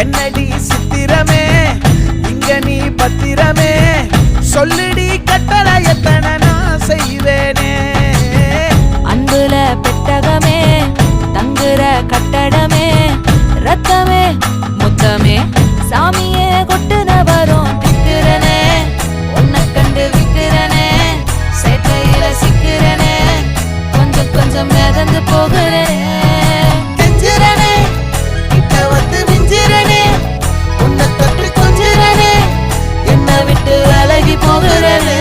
என்னடி சித்திரமே? இங்க நீ பத்திரமே? சொல்லுடி கட்டளை எத்தனை நான் செய்வேனே? அன்புல பெட்டகமே தங்குற கட்டடமே ரத்தமே முத்தமே சாமியே கொட்டுன வரும் திக்கிறனே உன்னை கண்டு விக்கிறனே சேட்டையில சிக்கிறனே. கொஞ்சம் கொஞ்சம் மிதந்து போக keep all the